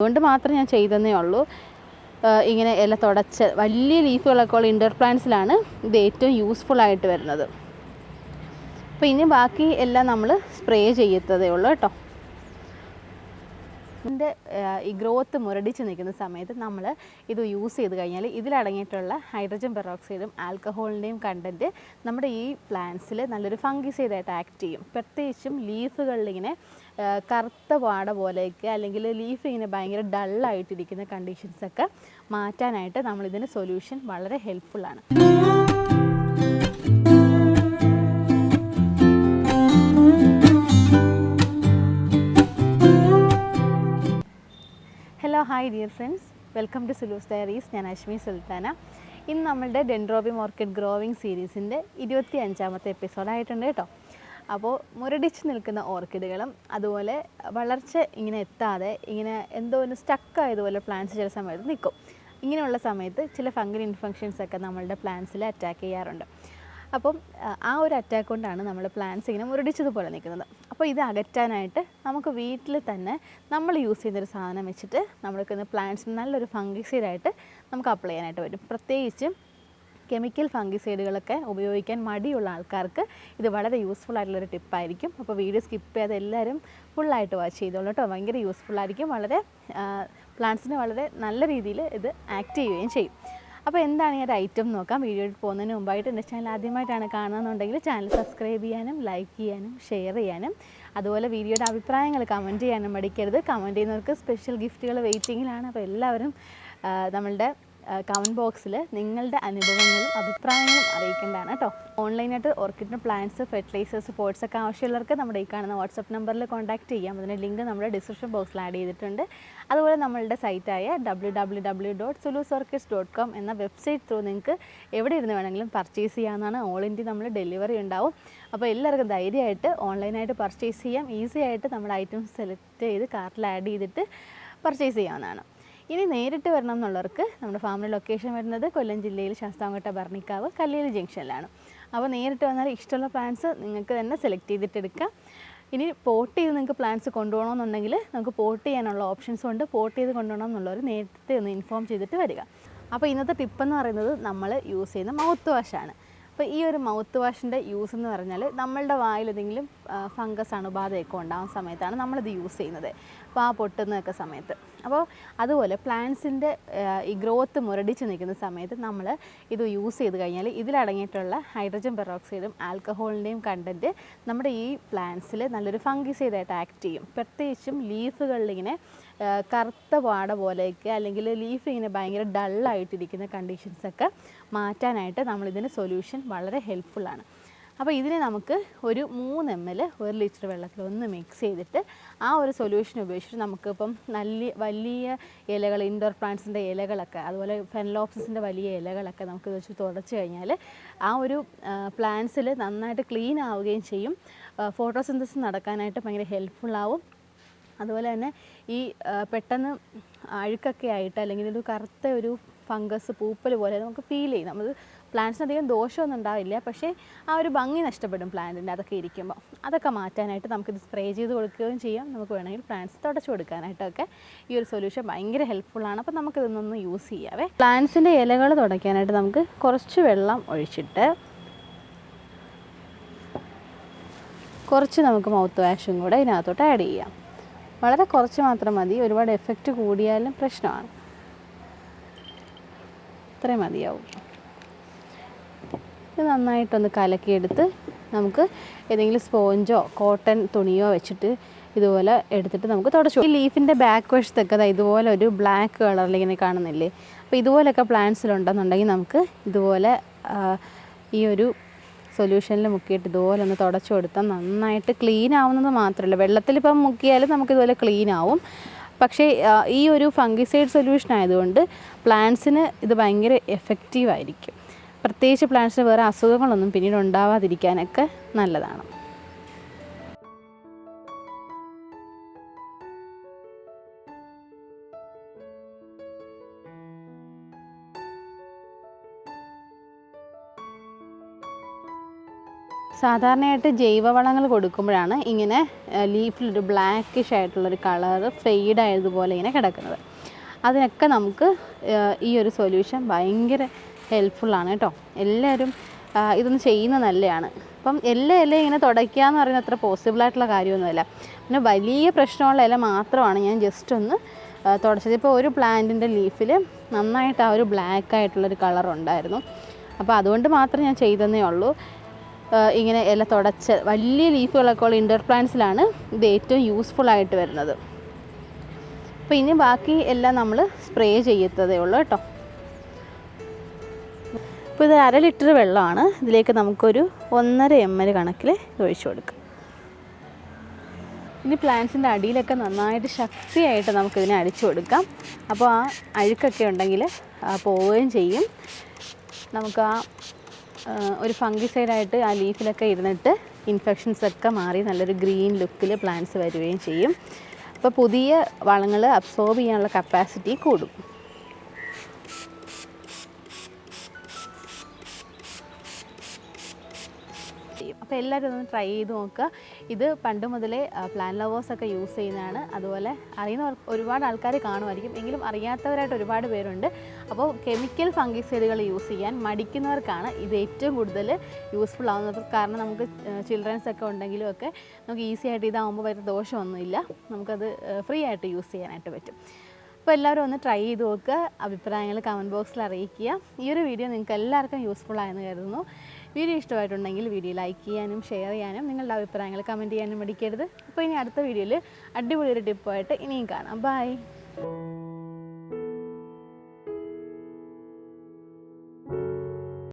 അതുകൊണ്ട് മാത്രം ഞാൻ ചെയ്തെന്നേ ഉള്ളൂ. ഇങ്ങനെ ഇല തുടച്ച് വലിയ ലീഫുകളൊക്കെ ഉള്ള ഇൻഡോർ പ്ലാന്റ്സിലാണ് ഇത് ഏറ്റവും യൂസ്ഫുൾ ആയിട്ട് വരുന്നത്. അപ്പോൾ ഇനി ബാക്കി എല്ലാം നമ്മൾ സ്പ്രേ ചെയ്യത്തതേ ഉള്ളൂ കേട്ടോ. ഇതിന്റെ ഈ ഗ്രോത്ത് മുരടിച്ച് നിൽക്കുന്ന സമയത്ത് നമ്മൾ ഇത് യൂസ് ചെയ്ത് കഴിഞ്ഞാൽ ഇതിലടങ്ങിയിട്ടുള്ള ഹൈഡ്രജൻ പെറോക്സൈഡും ആൽക്കഹോളിന്റെയും കണ്ടന്റ് നമ്മുടെ ഈ പ്ലാന്റ്സിൽ നല്ലൊരു ഫംഗിസൈഡായിട്ട് ആക്ട് ചെയ്യും. പ്രത്യേകിച്ചും ലീഫുകളിലിങ്ങനെ കറുത്ത പാട പോലെയൊക്കെ അല്ലെങ്കിൽ ലീഫ് ഇങ്ങനെ ഭയങ്കര ഡള്ളായിട്ടിരിക്കുന്ന കണ്ടീഷൻസൊക്കെ മാറ്റാനായിട്ട് നമ്മളിതിന്റെ സൊല്യൂഷൻ വളരെ ഹെൽപ്ഫുള്ളാണ്. Hi dear friends welcome to Sulus diaries ഞാൻ അശ്മി സുൽത്താന. ഇന്ന് നമ്മളുടെ ഡെൻഡ്രോബി മോർക്കറ്റ് ഗ്രോവിംഗ് സീരീസിന്റെ ഇരുപത്തി അഞ്ചാമത്തെ എപ്പിസോഡായിട്ടുണ്ട് കേട്ടോ. അപ്പോൾ മുരടിച്ച് നിൽക്കുന്ന ഓർക്കിഡുകളും അതുപോലെ വളർച്ച ഇങ്ങനെ എത്താതെ ഇങ്ങനെ എന്തോ ഒന്ന് സ്റ്റക്കായതുപോലെ പ്ലാന്റ്സ് ചില സമയത്ത് നിൽക്കും. ഇങ്ങനെയുള്ള സമയത്ത് ചില ഫംഗൽ ഇൻഫെക്ഷൻസ് ഒക്കെ നമ്മളുടെ പ്ലാന്റ്സിൽ അറ്റാക്ക് ചെയ്യാറുണ്ട്. അപ്പം ആ ഒരു അറ്റാക്ക് കൊണ്ടാണ് നമ്മൾ പ്ലാന്റ്സ് ഇങ്ങനെ മുരടിച്ചതുപോലെ നിൽക്കുന്നത്. അപ്പോൾ ഇത് അകറ്റാനായിട്ട് നമുക്ക് വീട്ടിൽ തന്നെ നമ്മൾ യൂസ് ചെയ്യുന്നൊരു സാധനം വെച്ചിട്ട് നമ്മൾക്ക് പ്ലാന്റ്സിന് നല്ലൊരു ഫംഗിസൈഡായിട്ട് നമുക്ക് അപ്ലൈ ചെയ്യാനായിട്ട് പറ്റും. പ്രത്യേകിച്ചും കെമിക്കൽ ഫംഗിസൈഡുകളൊക്കെ ഉപയോഗിക്കാൻ മടിയുള്ള ആൾക്കാർക്ക് ഇത് വളരെ യൂസ്ഫുൾ ആയിട്ടുള്ളൊരു ടിപ്പായിരിക്കും അപ്പോൾ വീഡിയോ സ്കിപ്പ് ചെയ്യാതെ എല്ലാവരും ഫുള്ളായിട്ട് വാച്ച് ചെയ്തോളൂ കേട്ടോ. ഭയങ്കര യൂസ്ഫുൾ ആയിരിക്കും. വളരെ പ്ലാന്റ്സിന് വളരെ നല്ല രീതിയിൽ ഇത് ആക്ട് ചെയ്യുകയും ചെയ്യും. അപ്പോൾ എന്താണ് ഈ ഒരു ഐറ്റം നോക്കാം? വീഡിയോയിൽ പോകുന്നതിന് മുമ്പായിട്ട് എന്റെ ചാനൽ ആദ്യമായിട്ടാണ് കാണുന്നതെന്നുണ്ടെങ്കിൽ ചാനൽ സബ്സ്ക്രൈബ് ചെയ്യാനും ലൈക്ക് ചെയ്യാനും ഷെയർ ചെയ്യാനും അതുപോലെ വീഡിയോയുടെ അഭിപ്രായങ്ങൾ കമന്റ് ചെയ്യാനും മടിക്കരുത്. കമന്റ് ചെയ്യുന്നവർക്ക് സ്പെഷ്യൽ ഗിഫ്റ്റുകൾ വെയിറ്റിങ്ങിലാണ് അപ്പോൾ എല്ലാവരും നമ്മളുടെ കമന്റ് ബോക്സിൽ നിങ്ങളുടെ അനുഭവങ്ങളും അഭിപ്രായങ്ങളും അറിയിക്കേണ്ടതാണ് കേട്ടോ ഓൺലൈനായിട്ട് ഓർക്കിഡിന്റെ പ്ലാന്റ്സ് ഫെർട്ടിലൈസേഴ്സ് പോട്ട്സ് ഒക്കെ ആവശ്യമുള്ളവർക്ക് നമ്മുടെ ഈ കാണുന്ന വാട്സപ്പ് നമ്പറിൽ കോൺടാക്റ്റ് ചെയ്യാം. അതിന്റെ ലിങ്ക് നമ്മുടെ ഡിസ്ക്രിപ്ഷൻ ബോക്സിൽ ആഡ് ചെയ്തിട്ടുണ്ട്. അതുപോലെ നമ്മളുടെ സൈറ്റായ W W W dot Sulus orchids dot com എന്ന വെബ്സൈറ്റ് ത്രൂ നിങ്ങൾക്ക് എവിടെ ഇരുന്ന് വേണമെങ്കിലും പർച്ചേസ് ചെയ്യാവുന്നതാണ്. ഓൾ ഇന്ത്യ നമ്മൾ ഡെലിവറി ഉണ്ടാവും. അപ്പോൾ എല്ലാവർക്കും ധൈര്യമായിട്ട് ഓൺലൈനായിട്ട് പർച്ചേസ് ചെയ്യാം. ഈസി ആയിട്ട് നമ്മുടെ ഐറ്റംസ് സെലക്ട് ചെയ്ത് കാർട്ടിൽ ആഡ് ചെയ്തിട്ട് പർച്ചേസ് ചെയ്യാവുന്നതാണ്. ഇനി നേരിട്ട് വരണം എന്നുള്ളവർക്ക് നമ്മുടെ ഫാമിലി ലൊക്കേഷൻ വരുന്നത് കൊല്ലം ജില്ലയിൽ ശാസ്താംകോട്ട ഭരണിക്കാവ് കല്ലേലി ജംഗ്ഷനിലാണ്. അപ്പോൾ നേരിട്ട് വന്നാൽ ഇഷ്ടമുള്ള പ്ലാൻസ് നിങ്ങൾക്ക് തന്നെ സെലക്ട് ചെയ്തിട്ടെടുക്കാം ഇനി പോട്ട് ചെയ്ത് നിങ്ങൾക്ക് പ്ലാൻസ് കൊണ്ടുപോകണമെന്നുണ്ടെങ്കിൽ നമുക്ക് പോട്ട് ചെയ്യാനുള്ള ഓപ്ഷൻസ് ഉണ്ട്. പോട്ട് ചെയ്ത് കൊണ്ടുപോകണം എന്നുള്ളവർ നേരത്തെ ഒന്ന് ഇൻഫോം ചെയ്തിട്ട് വരിക. അപ്പോൾ ഇന്നത്തെ ടിപ്പ് എന്ന് പറയുന്നത് നമ്മൾ യൂസ് ചെയ്യുന്ന മൗത്ത് വാഷാണ് അപ്പോൾ ഈ ഒരു മൗത്ത് വാഷിന്റെ യൂസ് എന്ന് പറഞ്ഞാൽ നമ്മളുടെ വായിൽ എന്തെങ്കിലും ഫംഗസ് അണുബാധയൊക്കെ ഉണ്ടാകുന്ന സമയത്താണ് നമ്മളിത് യൂസ് ചെയ്യുന്നത്. ആ പൊട്ടുന്നതൊക്കെ സമയത്ത്. അപ്പോൾ അതുപോലെ പ്ലാന്റ്സിന്റെ ഈ ഗ്രോത്ത് മുരടിച്ച് നിൽക്കുന്ന സമയത്ത് നമ്മൾ ഇത് യൂസ് ചെയ്ത് കഴിഞ്ഞാൽ ഇതിലടങ്ങിയിട്ടുള്ള ഹൈഡ്രജൻ പെറോക്സൈഡും ആൽക്കഹോളിന്റെയും കണ്ടന്റ് നമ്മുടെ ഈ പ്ലാന്റ്സിൽ നല്ലൊരു ഫംഗിസൈഡായിട്ട് ആക്ട് ചെയ്യും. പ്രത്യേകിച്ചും ലീഫുകളിലിങ്ങനെ കറുത്ത പാട പോലെയൊക്കെ അല്ലെങ്കിൽ ലീഫ് ഇങ്ങനെ ഭയങ്കര ഡള്ളായിട്ടിരിക്കുന്ന കണ്ടീഷൻസൊക്കെ മാറ്റാനായിട്ട് നമ്മളിതിന്റെ സൊല്യൂഷൻ വളരെ ഹെൽപ്ഫുള്ളാണ് അപ്പോൾ ഇതിനെ നമുക്ക് ഒരു മൂന്ന് എം എൽ ഒരു ലിറ്റർ വെള്ളത്തിൽ ഒന്ന് മിക്സ് ചെയ്തിട്ട് ആ ഒരു സൊല്യൂഷൻ ഉപയോഗിച്ചിട്ട് നമുക്കിപ്പം നല്ല വലിയ ഇലകൾ ഇൻഡോർ പ്ലാന്റ്സിന്റെ ഇലകളൊക്കെ അതുപോലെ ഫെൻലോപ്സിന്റെ വലിയ ഇലകളൊക്കെ നമുക്ക് വെച്ച് തുടച്ച് കഴിഞ്ഞാൽ ആ ഒരു പ്ലാന്റ്സിൽ നന്നായിട്ട് ക്ലീൻ ആവുകയും ചെയ്യും. ഫോട്ടോസിന്തസിസ് നടക്കാനായിട്ട് ഭയങ്കര ഹെൽപ്ഫുള്ളാവും അതുപോലെ തന്നെ ഈ പെട്ടെന്ന് അഴുക്കൊക്കെ ആയിട്ട് അല്ലെങ്കിൽ ഒരു കറുത്ത ഒരു ഫംഗസ് പൂപ്പൽ പോലെ നമുക്ക് ഫീൽ ചെയ്യും. നമ്മൾ പ്ലാന്റ്സിന് അധികം ദോഷമൊന്നും ഉണ്ടാവില്ല. പക്ഷേ ആ ഒരു ഭംഗി നഷ്ടപ്പെടും പ്ലാന്റിന്റെ അതൊക്കെ ഇരിക്കുമ്പോൾ അതൊക്കെ മാറ്റാനായിട്ട് നമുക്കിത് സ്പ്രേ ചെയ്ത് കൊടുക്കുകയും ചെയ്യാം. നമുക്ക് വേണമെങ്കിൽ പ്ലാന്റ്സ് തുടച്ചു കൊടുക്കാനായിട്ടൊക്കെ ഈ ഒരു സൊല്യൂഷൻ ഭയങ്കര ഹെൽപ്ഫുള്ളാണ് അപ്പോൾ നമുക്കിതൊന്നൊന്ന് യൂസ് ചെയ്യാവേ. പ്ലാന്റ്സിന്റെ ഇലകൾ തുടയ്ക്കാനായിട്ട് നമുക്ക് കുറച്ച് വെള്ളം ഒഴിച്ചിട്ട് കുറച്ച് നമുക്ക് മൗത്ത് വാഷും കൂടെ ഇതിനകത്തോട്ട് ആഡ് ചെയ്യാം. വളരെ കുറച്ച് മാത്രം മതി. ഒരുപാട് എഫക്റ്റ് കൂടിയാലും പ്രശ്നമാണ്. ഇത്രയും മതിയാവും. ഇത് നന്നായിട്ടൊന്ന് കലക്കിയെടുത്ത് നമുക്ക് ഏതെങ്കിലും സ്പോഞ്ചോ കോട്ടൺ തുണിയോ വെച്ചിട്ട് ഇതുപോലെ എടുത്തിട്ട് നമുക്ക് തുടച്ചു. ഈ ലീഫിന്റെ ബാക്ക് വശത്തൊക്കെ ഇതുപോലെ ഒരു ബ്ലാക്ക് കളറിൽ ഇങ്ങനെ കാണുന്നില്ലേ? അപ്പോൾ ഇതുപോലെയൊക്കെ പ്ലാന്റ്സിലുണ്ടെന്നുണ്ടെങ്കിൽ നമുക്ക് ഇതുപോലെ ഈ ഒരു സൊല്യൂഷനിൽ മുക്കിയിട്ട് ഇതുപോലെ ഒന്ന് തുടച്ചു കൊടുത്താൽ നന്നായിട്ട് ക്ലീൻ ആവുന്നത് മാത്രമല്ല. വെള്ളത്തിൽ ഇപ്പം മുക്കിയാലും നമുക്കിതുപോലെ ക്ലീൻ ആവും. പക്ഷേ ഈ ഒരു ഫംഗിസൈഡ് സൊല്യൂഷൻ ആയതുകൊണ്ട് പ്ലാന്റ്സിന് ഇത് ഭയങ്കര എഫക്റ്റീവ് ആയിരിക്കും. പ്രത്യേകിച്ച് പ്ലാന്റ്സിന് വേറെ അസുഖങ്ങളൊന്നും പിന്നീട് ഉണ്ടാവാതിരിക്കാനൊക്കെ നല്ലതാണ്. സാധാരണയായിട്ട് ജൈവവളങ്ങൾ കൊടുക്കുമ്പോഴാണ് ഇങ്ങനെ ലീഫിലൊരു ബ്ലാക്കിഷ് ആയിട്ടുള്ളൊരു കളർ ഫെയ്ഡ് ആയതുപോലെ ഇങ്ങനെ കിടക്കുന്നത്. അതിനൊക്കെ നമുക്ക് ഈ ഒരു സൊല്യൂഷൻ ഭയങ്കര ഹെൽപ്ഫുള്ളാണ് കേട്ടോ. എല്ലാവരും ഇതൊന്ന് ചെയ്യുന്നത് നല്ലതാണ് അപ്പം എല്ലാ ഇല ഇങ്ങനെ തുടയ്ക്കുക എന്ന് പറയുന്നത് അത്ര പോസിബിളായിട്ടുള്ള കാര്യമൊന്നുമല്ല. പിന്നെ വലിയ പ്രശ്നമുള്ള ഇല മാത്രമാണ് ഞാൻ ജസ്റ്റ് ഒന്ന് തുടച്ചത്. ഇപ്പോൾ ഒരു പ്ലാന്റിന്റെ ലീഫിൽ നന്നായിട്ട് ആ ഒരു ബ്ലാക്ക് ആയിട്ടുള്ളൊരു കളർ ഉണ്ടായിരുന്നു. അപ്പോൾ അതുകൊണ്ട് മാത്രം ഞാൻ ചെയ്തതേ ഉള്ളൂ. ഇങ്ങനെ ഇല തുടച്ച് വലിയ ലീഫുകളൊക്കെ ഉള്ള ഇൻഡോർ പ്ലാന്റ്സിലാണ് ഇത് ഏറ്റവും യൂസ്ഫുൾ ആയിട്ട് വരുന്നത്. അപ്പോൾ ഇനി ബാക്കി എല്ലാം നമ്മൾ സ്പ്രേ ചെയ്യത്തതേ ഉള്ളൂ കേട്ടോ. ഇപ്പോൾ ഇത് അര ലിറ്റർ വെള്ളമാണ്. ഇതിലേക്ക് നമുക്കൊരു ഒന്നര എം എൽ കണക്കിൽ ഒഴിച്ചു കൊടുക്കാം. ഇനി പ്ലാന്റ്സിന്റെ അടിയിലൊക്കെ നന്നായിട്ട് ശക്തിയായിട്ട് നമുക്കിതിനെ അടിച്ചു കൊടുക്കാം. അപ്പോൾ ആ അഴുക്കൊക്കെ ഉണ്ടെങ്കിൽ പോവുകയും ചെയ്യും. നമുക്ക് ആ ആ, ഒരു ഫംഗിസൈഡായിട്ട് ആ ലീഫിലൊക്കെ ഇരുന്നിട്ട് ഇൻഫെക്ഷൻസ് ഒക്കെ മാറി നല്ലൊരു ഗ്രീൻ ലുക്കിൽ പ്ലാന്റ്സ് വരികയും ചെയ്യും. അപ്പോൾ പുതിയ വളങ്ങൾ അബ്സോർബ് ചെയ്യാനുള്ള കപ്പാസിറ്റി കൂടും. അപ്പോൾ എല്ലാവരും ഒന്ന് ട്രൈ ചെയ്ത് നോക്കുക. ഇത് പണ്ട് മുതലേ പ്ലാൻ ലവേഴ്സൊക്കെ യൂസ് ചെയ്യുന്നതാണ്. അതുപോലെ അറിയുന്ന ഒരുപാട് ആൾക്കാർ കാണുമായിരിക്കും. എങ്കിലും അറിയാത്തവരായിട്ട് ഒരുപാട് പേരുണ്ട്. അപ്പോൾ കെമിക്കൽ ഫംഗിസൈഡുകൾ യൂസ് ചെയ്യാൻ മടിക്കുന്നവർക്കാണ് ഇത് ഏറ്റവും കൂടുതൽ യൂസ്ഫുൾ ആവുന്നത്. കാരണം നമുക്ക് ചിൽഡ്രൻസ് ഒക്കെ ഉണ്ടെങ്കിലും ഒക്കെ നമുക്ക് ഈസി ആയിട്ട് ഇതാകുമ്പോൾ വരുന്ന ദോഷമൊന്നുമില്ല. നമുക്കത് ഫ്രീ ആയിട്ട് യൂസ് ചെയ്യാനായിട്ട് പറ്റും. അപ്പോൾ എല്ലാവരും ഒന്ന് ട്രൈ ചെയ്ത് നോക്കുക. അഭിപ്രായങ്ങൾ കമന്റ് ബോക്സിൽ അറിയിക്കുക. ഈ ഒരു വീഡിയോ നിങ്ങൾക്ക് എല്ലാവർക്കും യൂസ്ഫുൾ ആയെന്ന് കരുതുന്നു. വീഡിയോ ഇഷ്ടമായിട്ടുണ്ടെങ്കിൽ വീഡിയോ ലൈക്ക് ചെയ്യാനും ഷെയർ ചെയ്യാനും നിങ്ങളുടെ അഭിപ്രായങ്ങൾ കമന്റ് ചെയ്യാനും മടിക്കരുത്. അപ്പോൾ ഇനി അടുത്ത വീഡിയോയിൽ അടിപൊളി ഒരു ടിപ്പായിട്ട് ഇനിയും കാണാം. ബൈ.